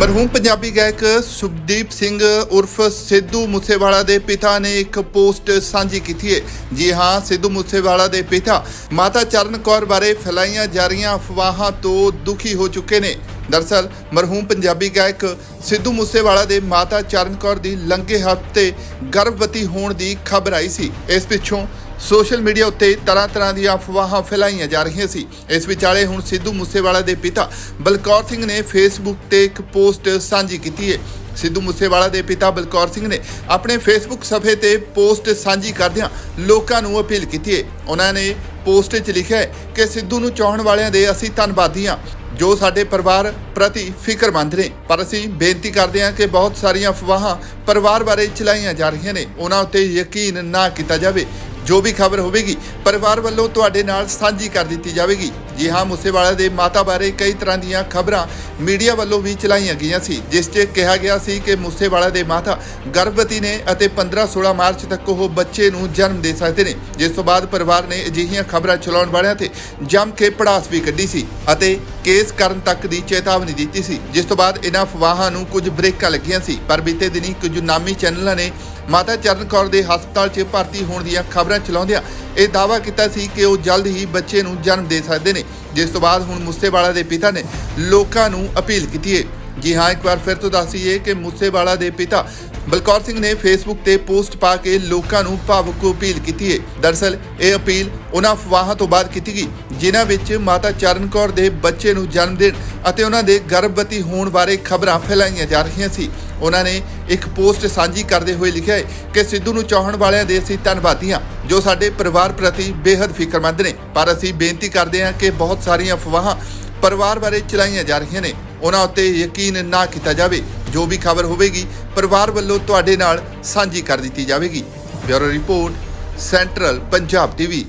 ਮਰਹੂਮ ਪੰਜਾਬੀ ਗਾਇਕ ਸੁਭਦੀਪ ਸਿੰਘ ਉਰਫ ਸਿੱਧੂ ਮੂਸੇਵਾਲਾ ਦੇ ਪਿਤਾ ਨੇ ਇੱਕ ਪੋਸਟ ਸਾਂਝੀ ਕੀਤੀ ਹੈ। ਜੀ ਹਾਂ, ਸਿੱਧੂ ਮੂਸੇਵਾਲਾ ਦੇ ਪਿਤਾ ਮਾਤਾ ਚਰਨ ਕੌਰ ਬਾਰੇ ਫੈਲਾਈਆਂ ਜਾ ਰਹੀਆਂ ਅਫਵਾਹਾਂ ਤੋਂ ਦੁਖੀ ਹੋ ਚੁੱਕੇ ਨੇ। ਦਰਸਲ, ਮਰਹੂਮ ਪੰਜਾਬੀ ਗਾਇਕ ਸਿੱਧੂ ਮੂਸੇਵਾਲਾ ਦੇ ਮਾਤਾ ਚਰਨ ਕੌਰ ਦੀ ਲੰਘੇ ਹਫ਼ਤੇ ਗਰਭਵਤੀ ਹੋਣ ਦੀ ਖਬਰ ਆਈ ਸੀ। ਇਸ ਪਿੱਛੋਂ ਸੋਸ਼ਲ ਮੀਡੀਆ ਉੱਤੇ ਤਰ੍ਹਾਂ ਤਰ੍ਹਾਂ ਦੀਆਂ ਅਫਵਾਹਾਂ ਫੈਲਾਈਆਂ ਜਾ ਰਹੀਆਂ ਸੀ। ਇਸ ਵਿਚਾਲੇ ਹੁਣ ਸਿੱਧੂ ਮੂਸੇਵਾਲਾ ਦੇ ਪਿਤਾ ਬਲਕੌਰ ਸਿੰਘ ਨੇ ਫੇਸਬੁੱਕ ਤੇ ਇੱਕ ਪੋਸਟ ਸਾਂਝੀ ਕੀਤੀ ਹੈ ਸਿੱਧੂ ਮੂਸੇਵਾਲਾ ਦੇ ਪਿਤਾ ਬਲਕੌਰ ਸਿੰਘ ਨੇ ਆਪਣੇ ਫੇਸਬੁੱਕ ਸਫੇ ਤੇ ਪੋਸਟ ਸਾਂਝੀ ਕਰਦਿਆਂ ਲੋਕਾਂ ਨੂੰ ਅਪੀਲ ਕੀਤੀ ਹੈ ਉਹਨਾਂ ਨੇ ਪੋਸਟ 'ਚ ਲਿਖਿਆ ਹੈ ਕਿ ਸਿੱਧੂ ਨੂੰ ਚਾਹਣ ਵਾਲਿਆਂ ਦੇ ਅਸੀਂ ਧੰਨਵਾਦੀ ਹਾਂ ਜੋ ਸਾਡੇ ਪਰਿਵਾਰ ਪ੍ਰਤੀ ਫਿਕਰਮੰਦ ਨੇ। ਪਰ ਅਸੀਂ ਬੇਨਤੀ ਕਰਦੇ ਹਾਂ ਕਿ ਬਹੁਤ ਸਾਰੀਆਂ ਅਫਵਾਹਾਂ ਪਰਿਵਾਰ ਬਾਰੇ ਚਲਾਈਆਂ ਜਾ ਰਹੀਆਂ ਨੇ। ਉਹਨਾਂ ਉੱਤੇ ਯਕੀਨ ਨਾ ਕੀਤਾ ਜਾਵੇ। ਜੋ ਵੀ ਖਬਰ ਹੋਵੇਗੀ, ਪਰਿਵਾਰ ਵੱਲੋਂ ਤੁਹਾਡੇ ਨਾਲ ਸਾਂਝੀ ਕਰ ਦਿੱਤੀ ਜਾਵੇਗੀ। ਜੀ ਹਾਂ, ਮੂਸੇਵਾਲਾ ਦੇ ਮਾਤਾ ਬਾਰੇ ਕਈ ਤਰ੍ਹਾਂ ਦੀਆਂ ਖਬਰਾਂ ਮੀਡੀਆ ਵੱਲੋਂ ਵੀ ਚਲਾਈਆਂ ਗਈਆਂ ਸੀ, ਜਿਸ 'ਚ ਕਿਹਾ ਗਿਆ ਸੀ ਕਿ ਮੂਸੇਵਾਲਾ ਦੇ ਮਾਤਾ ਗਰਭਵਤੀ ਨੇ ਅਤੇ 15-16 ਮਾਰਚ ਤੱਕ ਉਹ ਬੱਚੇ ਨੂੰ ਜਨਮ ਦੇ ਸਕਦੇ ਨੇ। ਜਿਸ ਤੋਂ ਬਾਅਦ ਪਰਿਵਾਰ ਨੇ ਅਜਿਹੀਆਂ ਖਬਰਾਂ ਚਲਾਉਣ ਵਾਲਿਆਂ ਤੇ ਜੰਮ ਕੇ ਪੜਾਸ ਵੀ ਕੱਢੀ ਸੀ ਅਤੇ ਕੇਸ ਕਰਨ ਤੱਕ ਦੀ ਚੇਤਾਵਨੀ ਦਿੱਤੀ ਸੀ। ਜਿਸ ਤੋਂ ਬਾਅਦ ਇਹਨਾਂ ਅਫਵਾਹਾਂ ਨੂੰ ਕੁਝ ਬ੍ਰੇਕਾਂ ਲੱਗੀਆਂ ਸੀ, ਪਰ ਬੀਤੇ ਦਿਨੀ ਕੁਝ ਨਾਮੀ ਚੈਨਲਾਂ ਨੇ ਮਾਤਾ ਚਰਨ ਕੌਰ ਦੇ ਹਸਪਤਾਲ 'ਚ ਭਰਤੀ ਹੋਣ ਦੀਆਂ ਖਬਰਾਂ ਚਲਾਉਂਦਿਆਂ ਇਹ ਦਾਅਵਾ ਕੀਤਾ ਸੀ ਕਿ ਉਹ ਜਲਦ ਹੀ ਬੱਚੇ ਨੂੰ ਜਨਮ ਦੇ ਸਕਦੇ ਨੇ। ਜਿਸ ਤੋਂ ਬਾਅਦ ਹੁਣ ਮੂਸੇਵਾਲਾ ਦੇ ਪਿਤਾ ਨੇ ਲੋਕਾਂ ਨੂੰ ਅਪੀਲ ਕੀਤੀ ਹੈ ਜੀ ਹਾਂ, ਇੱਕ ਵਾਰ ਫਿਰ ਤੋਂ ਦੱਸ ਦਈਏ ਕਿ ਮੂਸੇਵਾਲਾ ਦੇ ਪਿਤਾ ਬਲਕੌਰ ਸਿੰਘ ਨੇ ਫੇਸਬੁੱਕ ਤੇ ਪੋਸਟ ਪਾ ਕੇ ਲੋਕਾਂ ਨੂੰ ਭਾਵੁਕ ਅਪੀਲ ਕੀਤੀ ਹੈ ਦਰਸਲ, ਇਹ ਅਪੀਲ ਉਹਨਾਂ ਅਫਵਾਹਾਂ ਤੋਂ ਬਾਅਦ ਕੀਤੀ ਗਈ, ਜਿਨ੍ਹਾਂ ਵਿੱਚ ਮਾਤਾ ਚਰਨ ਕੌਰ ਦੇ ਬੱਚੇ ਨੂੰ ਜਨਮ ਦੇਣ ਅਤੇ ਉਹਨਾਂ ਦੇ ਗਰਭਵਤੀ ਹੋਣ ਬਾਰੇ ਖਬਰਾਂ ਫੈਲਾਈਆਂ ਜਾ ਰਹੀਆਂ ਸੀ। ਉਹਨਾਂ ਨੇ ਇੱਕ ਪੋਸਟ ਸਾਂਝੀ ਕਰਦੇ ਹੋਏ ਲਿਖਿਆ ਹੈ ਕਿ ਸਿੱਧੂ ਨੂੰ ਚਾਹਣ ਵਾਲਿਆਂ ਦੇ ਅਸੀਂ ਧੰਨਵਾਦੀ ਹਾਂ, ਜੋ ਸਾਡੇ ਪਰਿਵਾਰ ਪ੍ਰਤੀ ਬੇहद ਫਿਕਰਮੰਦ ਨੇ। ਪਰ ਅਸੀਂ ਬੇਨਤੀ ਕਰਦੇ ਹਾਂ ਕਿ ਬਹੁਤ ਸਾਰੀਆਂ ਅਫਵਾਹਾਂ ਪਰਿਵਾਰ ਬਾਰੇ ਚਲਾਈਆਂ ਜਾ ਰਹੀਆਂ ਨੇ। ਉਹਨਾਂ ਉੱਤੇ ਯਕੀਨ ਨਾ ਕੀਤਾ ਜਾਵੇ। ਜੋ ਵੀ ਖਬਰ ਹੋਵੇਗੀ, ਪਰਿਵਾਰ ਵੱਲੋਂ ਤੁਹਾਡੇ ਨਾਲ ਸਾਂਝੀ ਕਰ ਦਿੱਤੀ ਜਾਵੇਗੀ। Bureau report, central Punjab TV.